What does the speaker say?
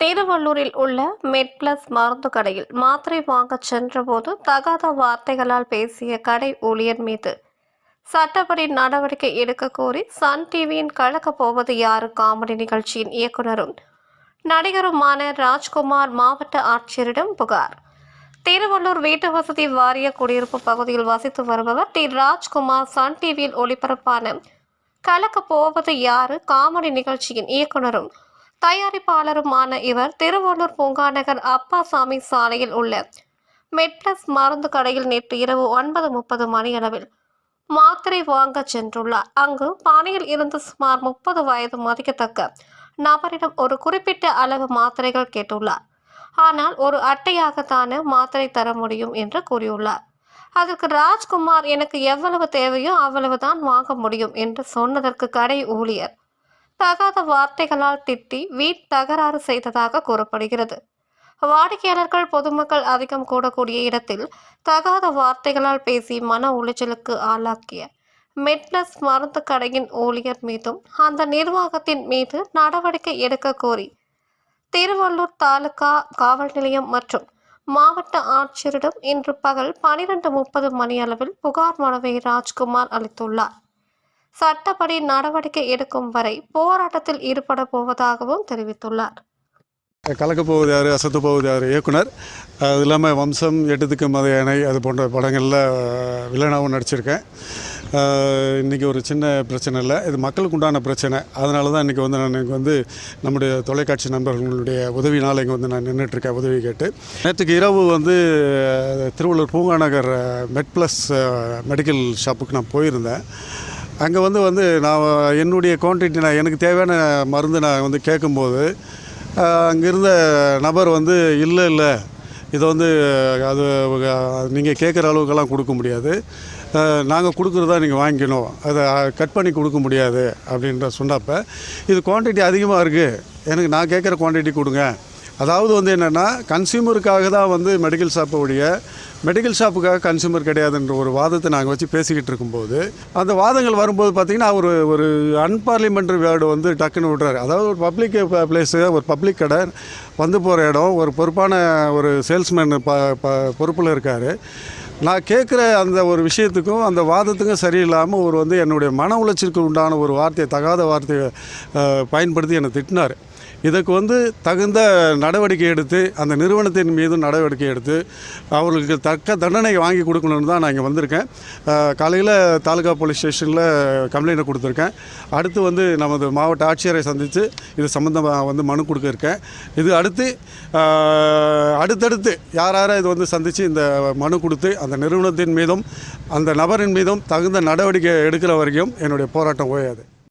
திருவள்ளூரில் உள்ள மெட் பிளஸ் மருந்து கடையில் மாத்திரை வாங்கச் சென்றபோது தகாத வார்த்தைகளால் பேசிய கடை ஊழியர் மீது சட்டப்படி நடவடிக்கை எடுக்க கோரி சன் டிவியின் கலக்கப் போவது யாரு காமெடி நிகழ்ச்சியின் இயக்குனரும் நடிகருமான ராஜ்குமார் மாவட்ட ஆட்சியரிடம் புகார். திருவள்ளூர் வீட்டு வசதி வாரிய குடியிருப்பு பகுதியில் வசித்து வருபவர் டி. ராஜ்குமார் சன் டிவியில் ஒளிபரப்பான கலக்கப் போவது யாரு காமெடி நிகழ்ச்சியின் இயக்குனரும் தயாரிப்பாளருமான இவர் திருவள்ளூர் பூங்காநகர் அப்பாசாமி சாலையில் உள்ள மெட்லஸ் மருந்து கடையில் நேற்று இரவு ஒன்பது முப்பது மணியளவில் மாத்திரை வாங்க சென்றுள்ளார். அங்கு பானையில் இருந்து சுமார் முப்பது வயது மதிக்கத்தக்க நபரிடம் ஒரு குறிப்பிட்ட அளவு மாத்திரைகள் கேட்டுள்ளார். ஆனால் ஒரு அட்டையாகத்தானே மாத்திரை தர முடியும் என்று கூறியுள்ளார். அதற்கு ராஜ்குமார் எனக்கு எவ்வளவு தேவையோ அவ்வளவுதான் வாங்க முடியும் என்று சொன்னதற்கு கடை ஊழியர் தகாத வார்த்தைகளால் திட்டி வீட் தகராறு செய்ததாக கூறப்படுகிறது. வாடிக்கையாளர்கள் பொதுமக்கள் அதிகம் கூடக்கூடிய இடத்தில் தகாத வார்த்தைகளால் பேசி மன உளைச்சலுக்கு ஆளாக்கிய மெட்னஸ் மருந்து கடையின் ஊழியர் மீதும் அந்த நிர்வாகத்தின் மீது நடவடிக்கை எடுக்க கோரி திருவள்ளூர் தாலுகா காவல் நிலையம் மற்றும் மாவட்ட ஆட்சியரிடம் இன்று பகல் பனிரெண்டு முப்பது மணியளவில் புகார் மனுவை ராஜ்குமார் அளித்துள்ளார். சட்டப்படி நடவடிக்கை எடுக்கும் வரை போராட்டத்தில் ஈடுபட போவதாகவும் தெரிவித்துள்ளார். கலக்க போவது யார்? அசத்து போவது யார்? இயக்குனர். அது இல்லாமல் வம்சம் எட்டுத்துக்கு மத யானை அது போன்ற படங்களில் வில்லனாகவும் நடிச்சிருக்கேன். இன்றைக்கி ஒரு சின்ன பிரச்சனை இல்லை. இது மக்களுக்கு உண்டான பிரச்சனை. அதனால தான் இன்றைக்கி வந்து நான் இங்கே வந்து நம்முடைய தொலைக்காட்சி நண்பர்களுடைய உதவினால் இங்கே வந்து நான் நின்றுட்டுருக்கேன் உதவி கேட்டு. நேற்றுக்கு இரவு வந்து திருவள்ளூர் பூங்கா நகர் மெட் ப்ளஸ் மெடிக்கல் ஷாப்புக்கு நான் போயிருந்தேன். அங்கே வந்து வந்து நான் என்னுடைய குவான்டிட்டி நான் எனக்கு தேவையான மருந்து நான் வந்து கேட்கும்போது அங்கிருந்த நபர் வந்து இல்லை இல்லை இதை வந்து அது நீங்கள் கேட்குற அளவுக்கெல்லாம் கொடுக்க முடியாது. நாங்கள் கொடுக்குறதா நீங்கள் வாங்கிக்கணும். அதை கட் பண்ணி கொடுக்க முடியாது. அப்படின்ற சொன்னப்போ இது குவான்டிட்டி அதிகமாக இருக்குது எனக்கு நான் கேட்குற குவான்டிட்டி கொடுங்க. அதாவது வந்து என்னென்னா கன்சியூமருக்காக தான் வந்து மெடிக்கல் ஷாப்போடைய மெடிக்கல் ஷாப்புக்காக கன்சியூமர் கிடையாதுன்ற ஒரு வாதத்தை நாங்கள் வச்சு பேசிக்கிட்டு இருக்கும்போது அந்த வாதங்கள் வரும்போது பார்த்திங்கன்னா ஒரு ஒரு அன்பார்லிமெண்ட்ரி வேர்டு வந்து டக்குன்னு விட்றாரு. அதாவது ஒரு பப்ளிக் பிளேஸு ஒரு பப்ளிக் கடை வந்து போகிற இடம் ஒரு பொறுப்பான ஒரு சேல்ஸ்மேன் ப ப பொறுப்பில் இருக்கார். நான் கேட்குற அந்த ஒரு விஷயத்துக்கும் அந்த வாதத்துக்கும் சரியில்லாமல் ஒரு வந்து என்னுடைய மன உளைச்சலுக்கு உண்டான ஒரு வார்த்தையை தகாத வார்த்தையை பயன்படுத்தி என்னை திட்டினார். இதுக்கு வந்து தகுந்த நடவடிக்கை எடுத்து அந்த நிறுவனத்தின் மீது நடவடிக்கை எடுத்து அவர்களுக்கு தக்க தண்டனை வாங்கி கொடுக்கணும்னு தான் நான் இங்கே வந்திருக்கேன். காலையில் தாலுகா போலீஸ் ஸ்டேஷனில் கம்ப்ளைண்ட்டை கொடுத்துருக்கேன். அடுத்து வந்து நமது மாவட்ட ஆட்சியரை சந்தித்து இது சம்மந்தமாக வந்து மனு கொடுக்க இருக்கேன். இது அடுத்து அடுத்தடுத்து யார் யாரை இது வந்து சந்தித்து இந்த மனு கொடுத்து அந்த நிறுவனத்தின் மீதும் அந்த நபரின் மீதும் தகுந்த நடவடிக்கை எடுக்கிற வரைக்கும் என்னுடைய போராட்டம் ஓயாது.